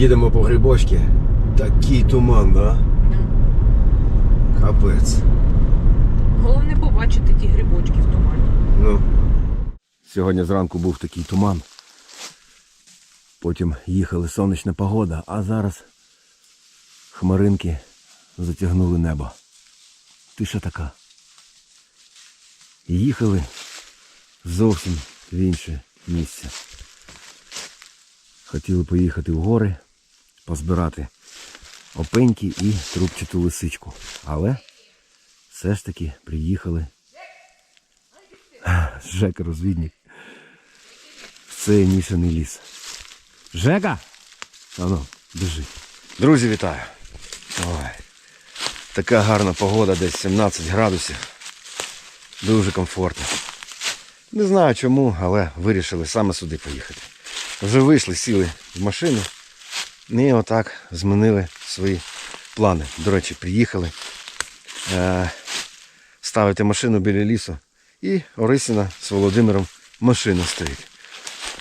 Їдемо по грибочки. Такий туман, да? Капець. Головне побачити ті грибочки в тумані. Ну. Сьогодні зранку був такий туман. Потім їхали сонячна погода, а зараз хмаринки затягнули небо. Тиша така. Їхали зовсім в інше місце. Хотіли поїхати в гори, позбирати опеньки і трубчату лисичку. Але все ж таки приїхали Жека розвідник. В цей мішаний ліс. Жека! Ану, біжи. Друзі, вітаю. Ой. Така гарна погода, десь 17 градусів. Дуже комфортно. Не знаю чому, але вирішили саме сюди поїхати. Вже вийшли, сіли в машину і отак змінили свої плани. До речі, приїхали е- ставити машину біля лісу. І Орисіна з Володимиром машина стоїть.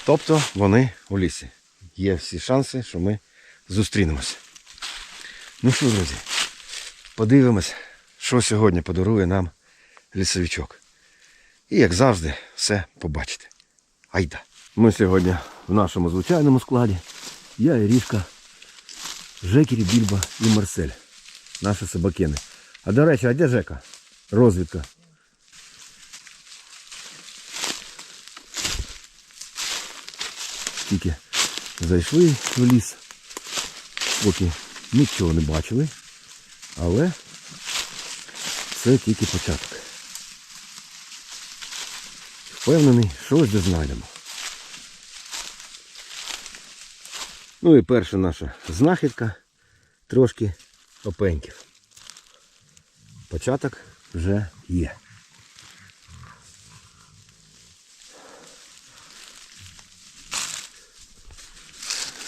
Тобто вони у лісі. Є всі шанси, що ми зустрінемося. Ну що, друзі, подивимось, що сьогодні подарує нам лісовичок. І як завжди, все побачите. Айда. Ми сьогодні в нашому звичайному складі. Я Ірішка, Жекері, Більба і Марсель. Наші собакени. А до речі, а де Жека? Розвідка. Тільки зайшли в ліс, поки нічого не бачили, але це тільки початок. Впевнений, щось де знайдемо. Ну і перша наша знахідка трошки опеньків. Початок вже є.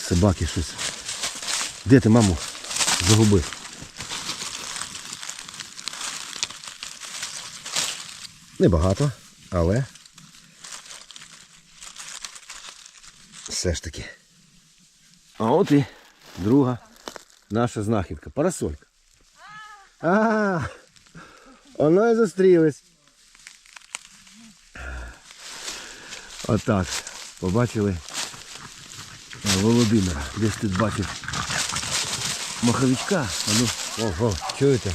Собаки щось. Де ти, маму? Загубив. Небагато, але все ж таки. А от і друга наша знахідка. Парасолька. А, воно і зустрілись. Отак. Побачили Володимира. Десь тут бачив маховичка. А ну, ого, чуєте?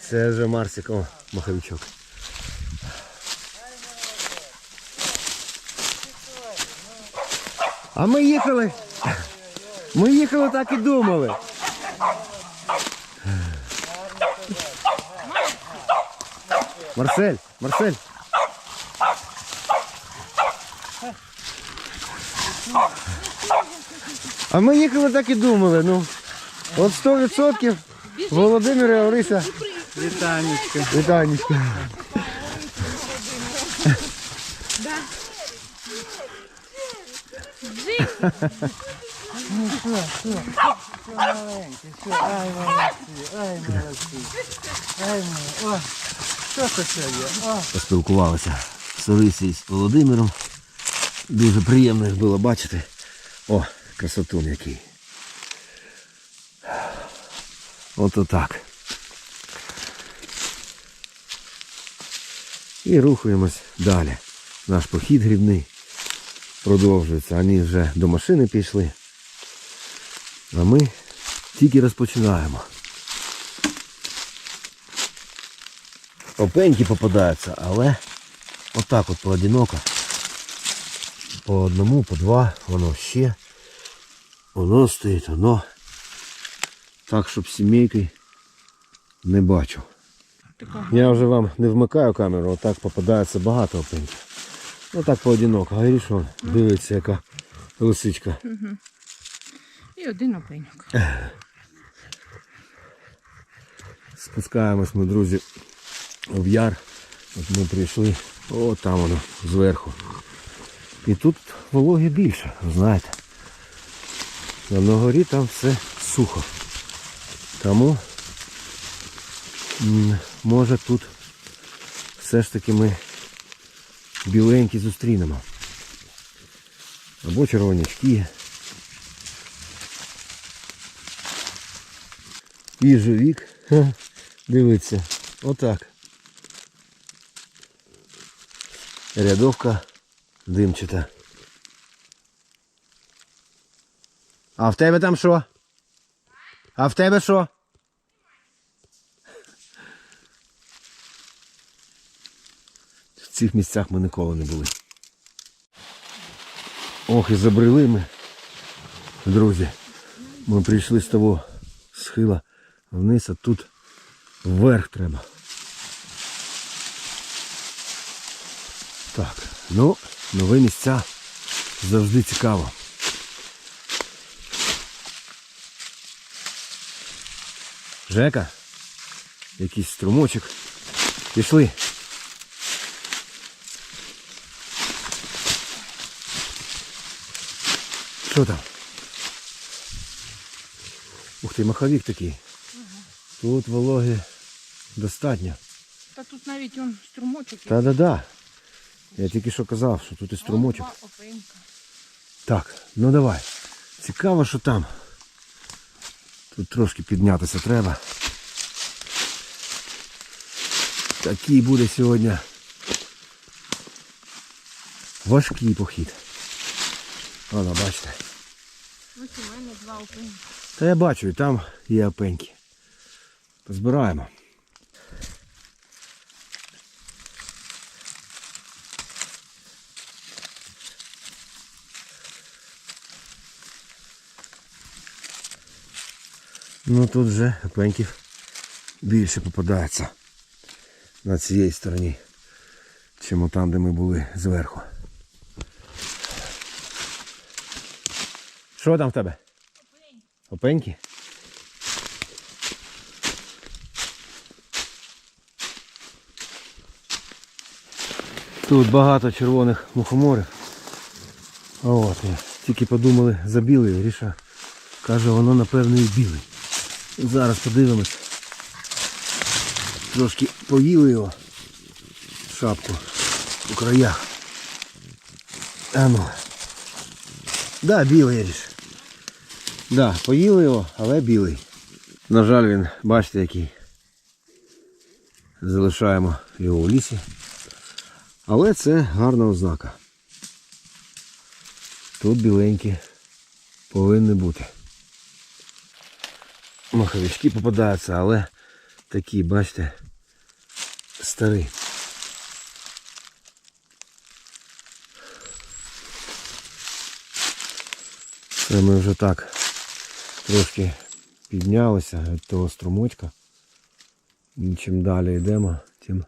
Це вже Марсик, о, маховичок. А ми їхали. Ми їхали так і думали. Марсель, Марсель. А ми їхали так і думали, ну. От 100% Володимир і Орися. Вітанечка. Вітанечка. Маленький, Поспілкувалися з Орисією з Володимиром. Дуже приємно їх було бачити. О, красотун який. Ото так. І рухаємось далі. Наш похід грибний продовжується. Вони вже до машини пішли. А ми тільки розпочинаємо. Опеньки попадаються, але отак от поодиноко. По одному, по два, воно ще. Воно стоїть, воно. Так, щоб сімейки не бачу. Я вже вам не вмикаю камеру, отак попадається багато опеньків. Отак поодиноко. А що дивиться, яка лисичка. Один опеньок. Спускаємось ми, друзі, в яр. От ми прийшли, о, там воно, зверху. І тут вологи більше, знаєте. На горі там все сухо. Тому може тут все ж таки ми біленькі зустрінемо. Або червонячки. Їжовік. Ха, Дивіться. Отак. Рядовка димчата. А в тебе там що? А в тебе що? В цих місцях ми ніколи не були. Ох, і забрели ми. Друзі. Ми прийшли з того схила вниз, а тут вверх треба. Так, ну, нові місця завжди цікаво. Жека, якийсь струмочок. Пішли. Що там? Ух ти, маховик такий. Тут вологи достатньо. Та тут навіть он струмочок. є. Та-да-да. Я тільки що казав, що тут і струмочок. Два. Так, ну давай. Цікаво, що там. Тут трошки піднятися треба. Такий буде сьогодні важкий похід. Воно, бачите. Ось у мене два опенька. Та я бачу, і там є опеньки. Позбираємо. Ну тут вже опеньків більше попадається на цій стороні, чим там, де ми були зверху. Що там в тебе? Опеньки? Тут багато червоних мухоморів. От, тільки подумали за білий, Гріша каже, воно напевно і білий. Зараз подивимось. Трошки поїли його. Шапку у краях. А ну. Да, білий Гріш. Да, поїли його, але білий. На жаль, він, бачите, який. Залишаємо його у лісі. Але це гарна ознака. Тут біленькі повинні бути. Маховички попадаються, але такі, бачите, старі. Це ми вже так трошки піднялися від того струмочка. Чим далі йдемо, тим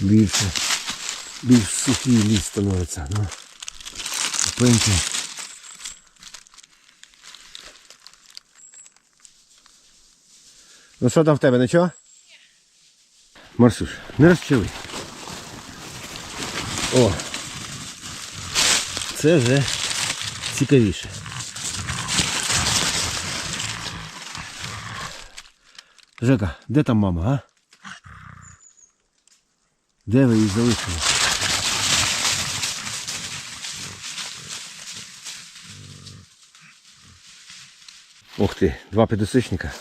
більше, більш сухий ліс становиться. Ну, опеньки. Ну що там в тебе, нічого? Ні. Марсуш, не розчили. О! Це вже цікавіше. Жека, де там мама, а? Де ви її залишили? Ух ти, два підосичника.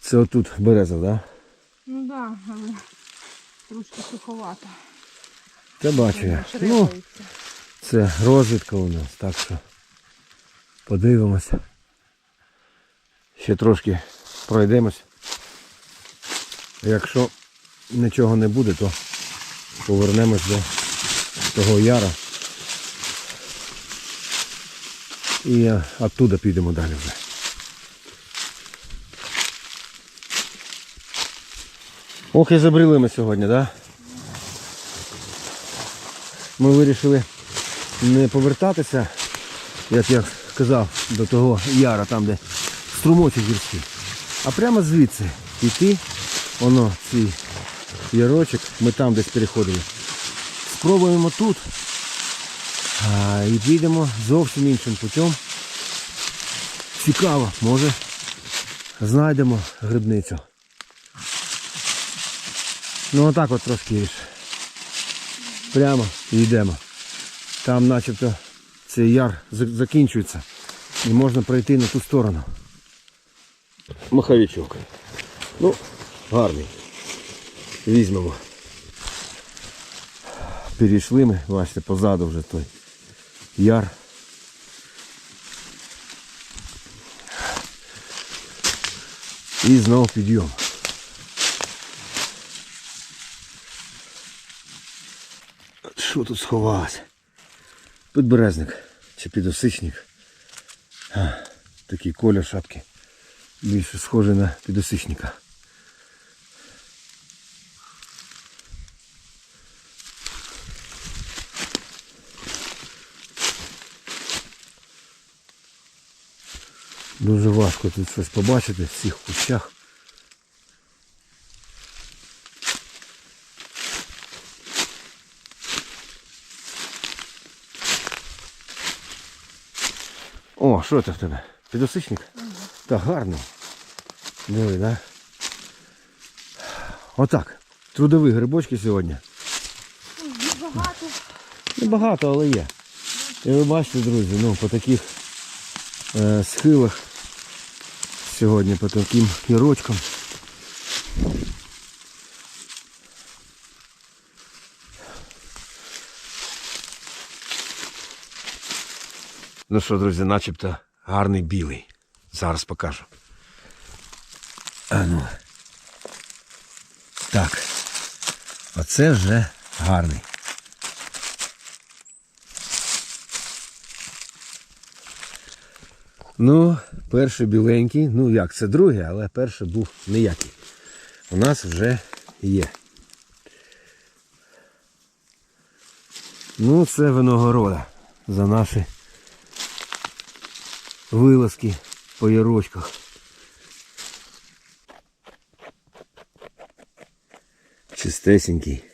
Це отут береза, так? Да? Ну так, да, але трошки суховато. Та бачу я. Ну, Це розвідка у нас, так що подивимося. Ще трошки пройдемось. Якщо нічого не буде, то повернемось до того яра. І е, оттуда підемо далі вже. Ох і забрили ми сьогодні, так? Да? Ми вирішили не повертатися, як я сказав, до того яра, там де струмочок гірський. А прямо звідси йти, воно, цей ярочок, ми там десь переходили. Спробуємо тут. А, і підемо зовсім іншим путем. Цікаво, може знайдемо грибницю. Ну отак от трошки. Прямо і йдемо. Там начебто цей яр закінчується. І можна пройти на ту сторону. Маховичок. Ну, гарний. Візьмемо. Перейшли ми, бачите, позаду вже той яр. І знову підйом. Що тут сховалось? Підберезник чи підосичник. Такий колір шапки. Більше схожий на підосичника. Дуже важко тут щось побачити в цих кущах. О, що це в тебе? Підосичник? Та гарно. Диви, да? Отак. Трудові грибочки сьогодні. Багато. Небагато, але є. І ви бачите, друзі, ну по таких е, схилах сьогодні, по таким гірочкам. Ну що, друзі, начебто гарний білий. Зараз покажу. А ну. Так. Оце вже гарний. Ну, перший біленький, ну як, це другий, але перший був ніякий. У нас вже є. Ну, це виногорода за наші вилазки по ярочках. Чистесенький.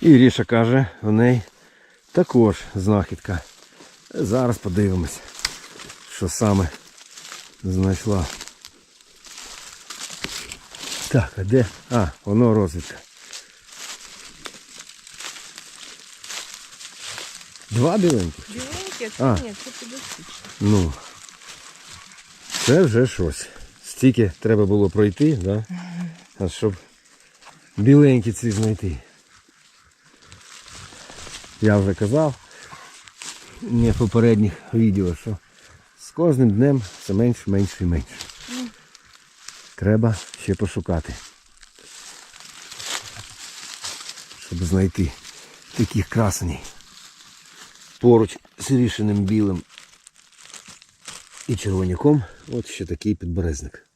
І Ріша каже, у неї також знахідка. Зараз подивимось, що саме знайшла. Так, а де? А, воно розвідка. Два біленьких? Біленькі, А. це ні, це підосичник. Ну. Це вже щось. Стільки треба було пройти, да? А щоб біленькі ці знайти. Я вже казав не в попередніх відео, що з кожним днем все менше, менше і менше. Треба ще пошукати. Щоб знайти таких красенів. Поруч з рішеним білим і червоняком от ще такий підберезник.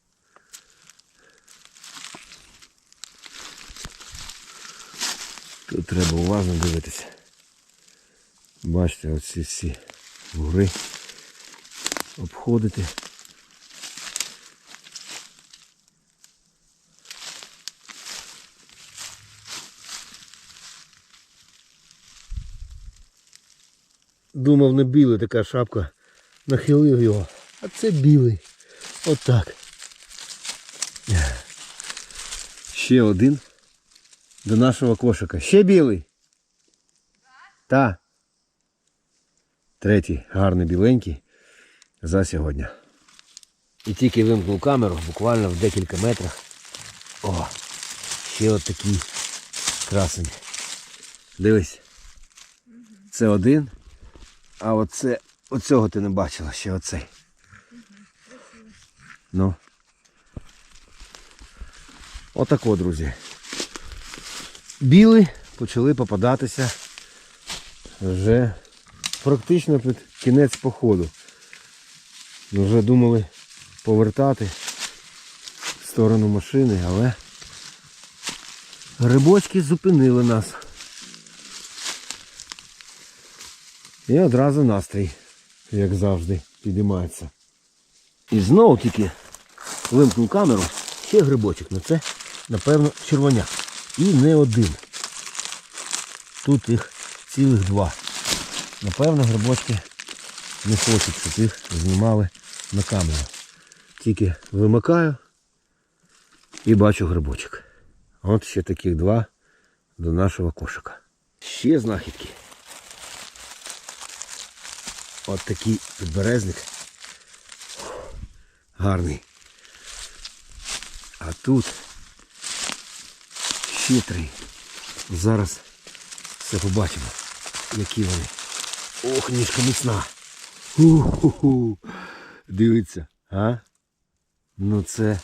Тут треба уважно дивитися. Бачите, оці всі гори обходити. Думав не білий така шапка. Нахилив його. А це білий. Отак. Ще один до нашого кошика. Ще білий. Та. Третій гарний біленький за сьогодні. І тільки вимкнув камеру буквально в декілька метрах. О, ще от такий красень. Дивись. Це один. А оце, оцього ти не бачила, ще оцей. Ну. Отако, друзі. Біли почали попадатися вже практично під кінець походу. Ми вже думали повертати в сторону машини, але грибочки зупинили нас. І одразу настрій, як завжди, підіймається. І знову тільки вимкнув камеру, ще грибочок, ну це, напевно, червоняк. І не один. Тут їх цілих два. Напевно, грибочки не хочуть, щоб їх знімали на камеру. Тільки вимикаю і бачу грибочок. От ще таких два до нашого кошика. Ще знахідки. От такий підберезник. Гарний. А тут ще. Зараз все побачимо, які вони. Ох, ніжка міцна. Ху-ху-ху. Дивіться, а? Ну це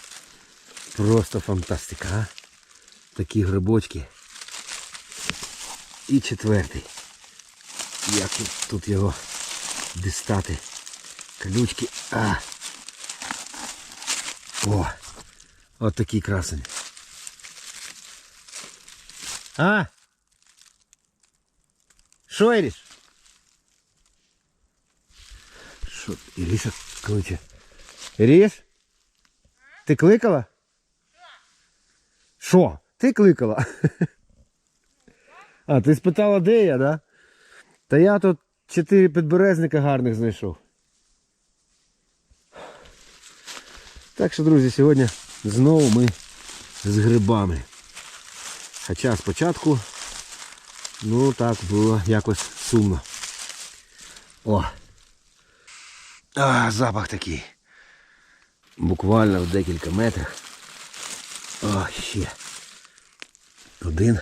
просто фантастика, а? Такі грибочки. І четвертий. Як тут, тут його дістати? Ключки. А. О! От такий красень. А? Що, Що, Іріша кличе? Іріш? Ти кликала? Що? Ти кликала? А, ти спитала, де я, да? Та я тут чотири підберезника гарних знайшов. Так що, друзі, сьогодні знову ми з грибами. Хоча спочатку, ну так, було якось сумно. О! А, запах такий. Буквально в декілька метрах. О, ще. Один.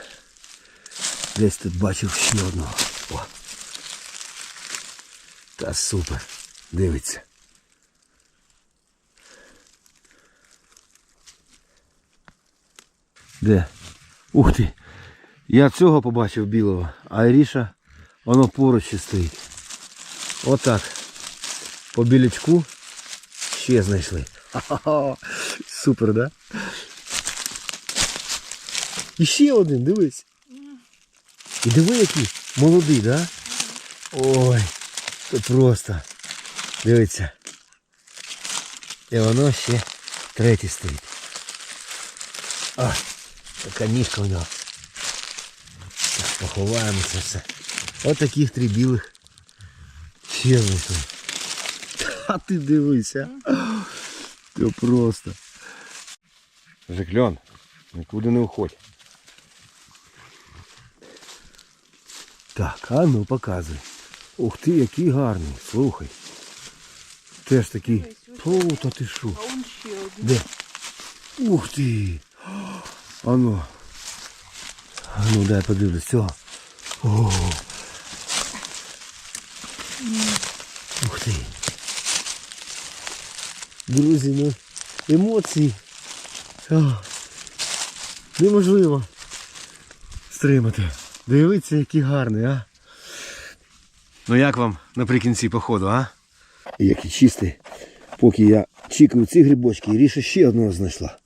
Десь тут бачив ще одного. О. Та супер. Дивиться. Де? Ух ти! Я цього побачив білого, а Іріша воно поруч ще стоїть. Отак. По білячку ще знайшли. Ха-ха-ха. Супер, да? І ще один, дивись. І диви який молодий, да? Ой, то просто. Дивіться. І воно ще третій стоїть. А, така ніжка у нього. Поховаємо це все. Ось таких три білих. Ще знайшли. А ти дивися. То просто. Жекльон, нікуди не уходь. Так, а ну показуй. Ух ти, який гарний, слухай. Теж такий. О, та ти що? Де? Ух ти! Ану. Ану, дай подивлюсь. Цього. Ух ти. Друзі, ну емоції. Неможливо стримати. Дивіться, який гарний, а? Ну як вам наприкінці походу, а? Який чистий. Поки я чікаю ці грибочки, Ріша ще одного знайшла.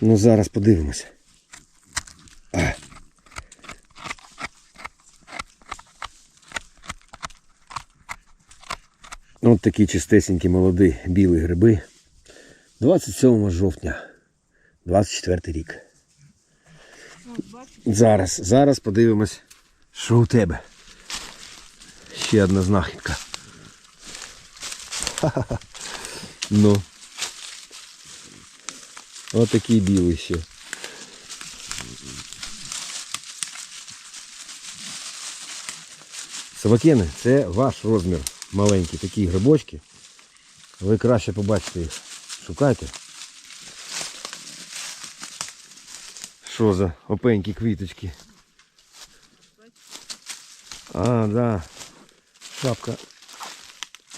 Ну зараз подивимося. От такі чистесенькі молоді білі гриби. 27 жовтня, 24 рік. Зараз, зараз подивимось, що у тебе. Ще одна знахідка. Ну. Ось такий білий ще. Собакени, це ваш розмір маленький, такі грибочки. Ви краще побачите їх. Шукайте. Що за опенькі квіточки? А, да. Шапка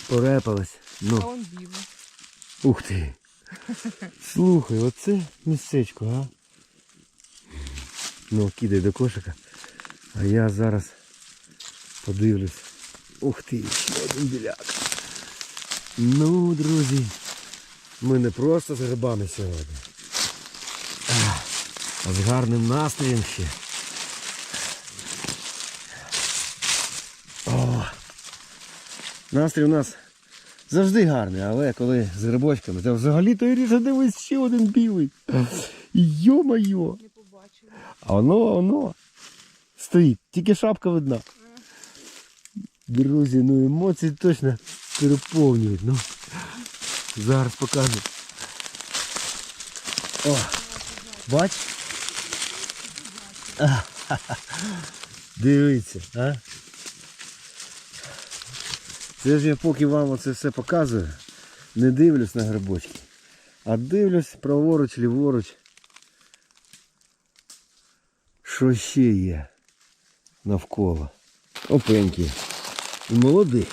порепалась. Ну. Ух ти. Слухай, оце місцечко, а? Ну, кидай до кошика. А я зараз подивлюсь. Ух ти, ще один біляк. Ну, друзі, ми не просто з грибами сьогодні. А, з гарним настроєм ще. О, настрій у нас завжди гарний, але коли з грибочками, то взагалі то Іріша, дивись, ще один білий. Йо-моє. А воно, воно стоїть, тільки шапка видна. Друзі, ну емоції точно переповнюють. Ну, зараз покажу. О, бач? Дивіться, а? Це ж я поки вам оце все показую, не дивлюсь на грибочки, а дивлюсь праворуч, ліворуч. Що ще є навколо? Опенькі. І молодий.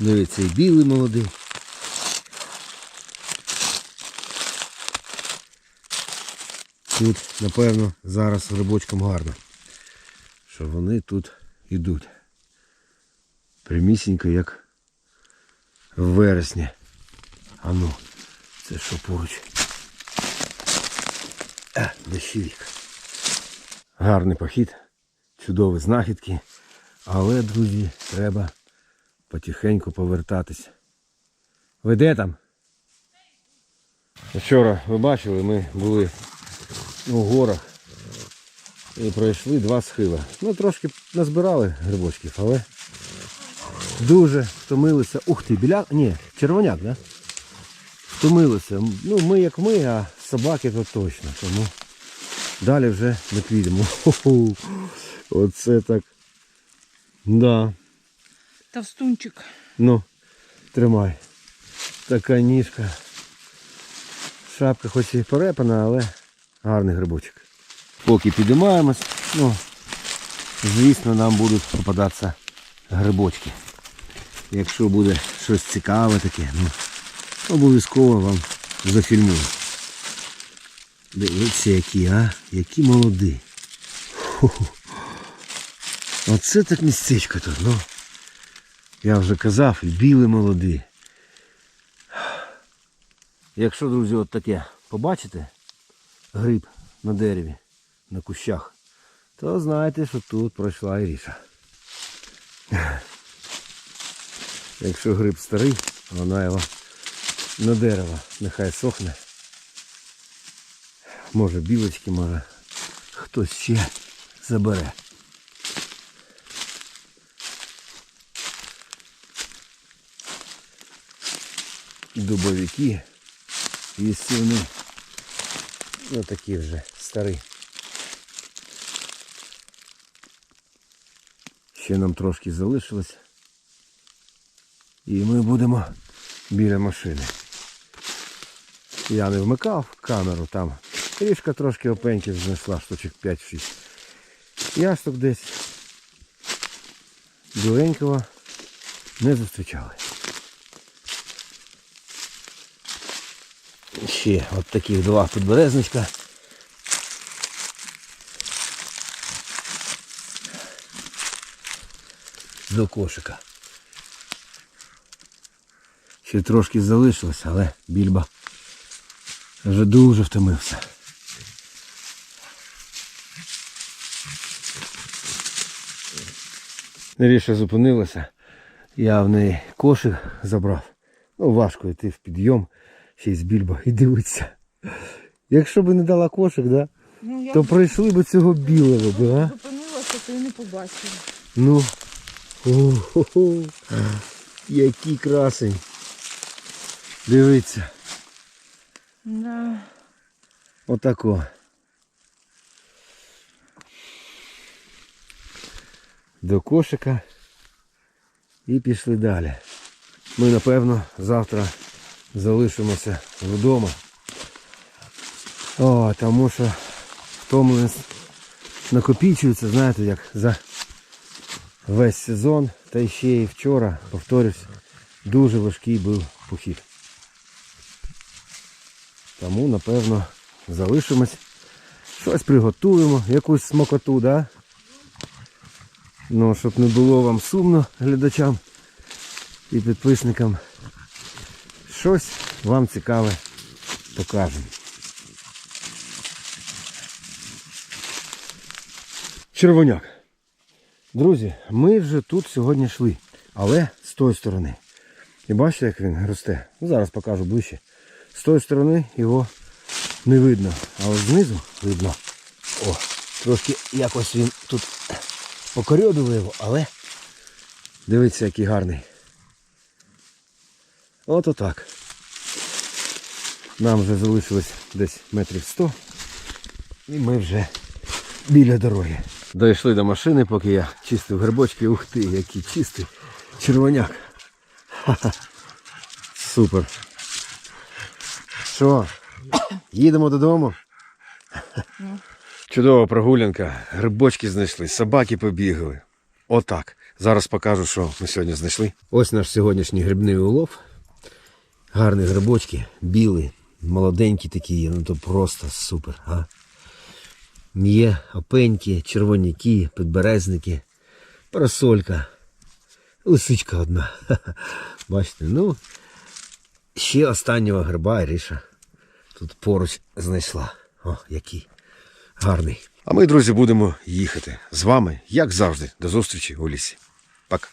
Дивіться, і білий молодий. Тут, напевно, зараз грибочкам гарно. Що вони тут йдуть. Прямісінько, як в вересні. А ну, це що поруч? А, дощовик. Гарний похід, чудові знахідки. Але, друзі, треба потихеньку повертатись. Ви де там? Вчора ви бачили, ми були у горах і пройшли два схила. Ну, трошки назбирали грибочків, але дуже втомилися. Ух ти, біля... Ні, червоняк, да? Втомилися. Ну, ми як ми, а собаки то точно. Тому далі вже не підемо. Оце так. Да. Товстунчик. Ну, тримай. Така ніжка. Шапка хоч і порепана, але гарний грибочок. Поки підіймаємось, ну, звісно, нам будуть попадатися грибочки. Якщо буде щось цікаве таке, ну, обов'язково вам зафільмую. Дивіться, які, а? Які молоді. Ху-ху. Оце так містечко тут, ну. Я вже казав, білий молодий. Якщо, друзі, от таке побачите, гриб на дереві, на кущах, то знаєте, що тут пройшла Іріша. Якщо гриб старий, вона його на дерево нехай сохне. Може білочки, може хтось ще забере. Дубовики і сівни. Ну такі вже старі. Ще нам трошки залишилось. І ми будемо біля машини. Я не вмикав камеру там. Трішка трошки опеньків знесла, штучок 5-6. Ясток десь. Біленького не зустрічали. Ще от таких два підберезничка. До кошика. Ще трошки залишилось, але більба вже дуже втомився. Неріша зупинилася. Я в неї кошик забрав. Ну, важко йти в підйом ще й з більба і дивитися. Якщо б не дала кошик, да, Ну, я то пройшли б цього білого, да? зупинилася, то і не побачила. Ну. О-хо-хо. Який красень. Дивіться. Да. Отако. До кошика і пішли далі. Ми, напевно, завтра залишимося вдома. О, тому що втомленість накопічується, знаєте, як за весь сезон, та ще і вчора, повторюсь, дуже важкий був похід. Тому, напевно, залишимось. Щось приготуємо, якусь смакоту, да? Ну, щоб не було вам сумно глядачам і підписникам. Щось вам цікаве покажемо. Червоняк. Друзі, ми вже тут сьогодні йшли, але з тої сторони. І бачите, як він росте? Ну, зараз покажу ближче. З тої сторони його не видно, а знизу видно. О, трошки якось він тут покорьодили його, але Дивіться, який гарний. От отак. Нам вже залишилось десь метрів 100. І ми вже біля дороги. Дійшли до машини, поки я чистив грибочки. Ух ти, який чистий червоняк. Ха-ха. Супер. Що? Їдемо додому? Чудова прогулянка. Грибочки знайшли, собаки побігали. Отак. Зараз покажу, що ми сьогодні знайшли. Ось наш сьогоднішній грибний улов. Гарні грибочки, білі, молоденькі такі, є, ну то просто супер. А? Є опеньки, червоняки, підберезники, парасолька, лисичка одна. Бачите, ну, ще останнього гриба Ріша тут поруч знайшла. О, який гарний. А ми, друзі, будемо їхати з вами, як завжди, до зустрічі у лісі. Пока.